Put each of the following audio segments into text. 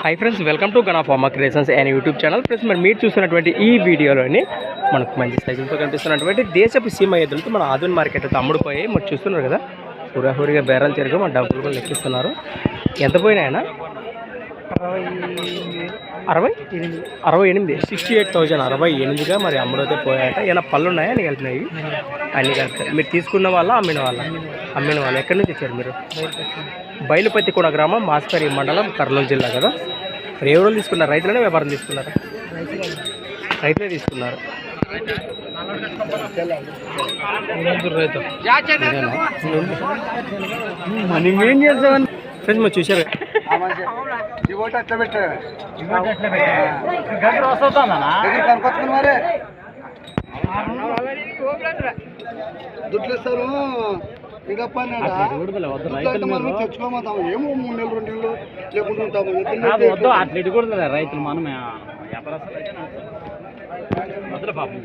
Hi friends welcome to Gana pharma creations and YouTube channel friends మరి మీరు చూస్తున్నటువంటి ఈ వీడియోలోని మనకు మంచి సైజులతో కనిపిస్తున్నటువంటి దేశపు సీమ ఎద్దులతో మన ఆధునిక మార్కెట్ అయితే అమ్ముడుపోయి మరి చూస్తున్నారు కదా. హురాహురిగా బేరాలు తిరిగి మన డబ్బులు కూడా లెక్కిస్తున్నారు. ఎంత పోయినాయన? అరవై? అరవై ఎనిమిది. సిక్స్టీ ఎయిట్ థౌజండ్ అరవై ఎనిమిదిగా మరి అమ్ముడైతే పోయాయట. ఏమైనా పళ్ళు ఉన్నాయా అన్ని కలిపినాయి అన్ని కలిపినాయి మీరు తీసుకున్న వాళ్ళ అమ్మిన వాళ్ళ? అమ్మిన వాళ్ళు. ఎక్కడి నుంచి వచ్చారు మీరు? బయలుపతి కూడా గ్రామం మాస్కరి మండలం కర్నూలు జిల్లా కదా? మరి ఎవరు తీసుకున్నారు? రైతులనే వ్యాపారం తీసుకున్నారా? రైతులే తీసుకున్నారు. మనం ఏం చేస్తామని ఫ్రెండ్స్ మరి చూసారు కదా? అట్లా పెట్టారు? దగ్గర కనుకొచ్చుకుని మరే? దుడ్లు ఇస్తారు మనం తెచ్చుకోమంటాము. ఏమో మూడు నెలలు రెండు నెలలు లేకుండా ఉంటాము. అట్లా రైతులు మనమే వ్యాపారస్తులు అయితే పాపం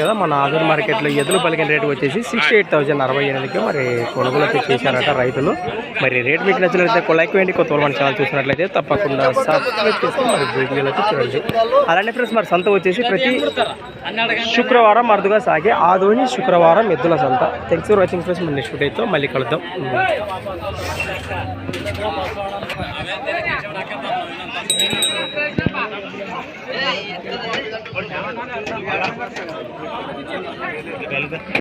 కాదు మన ఆధునిక మార్కెట్లో ఎదురు పలికిన రేటు వచ్చేసి సిక్స్టీ ఎయిట్ థౌసండ్ అరవై ఎనిమిదికి మరి కొనుగోలు అయితే చేశారట రైతులు. మరి రేట్ మీకు నచ్చినట్లయితే కొలైక్ వేయండి కొత్త వాళ్ళు మన ఛానల్ చూసినట్లయితే తప్పకుండా సబ్స్క్రైబ్ చేసుకుని మరి వీడియోలో అయితే చూడండి అలానే ఫ్రెండ్స్ మరి సంత వచ్చేసి ప్రతి శుక్రవారం అరుదుగా సాగే ఆదోని శుక్రవారం ఎద్దుల సంత. థ్యాంక్స్ ఫర్ వాచింగ్ ఫ్రెండ్స్ మన నెక్స్ట్ వీడియోతో మళ్ళీ కలుద్దాం. पहले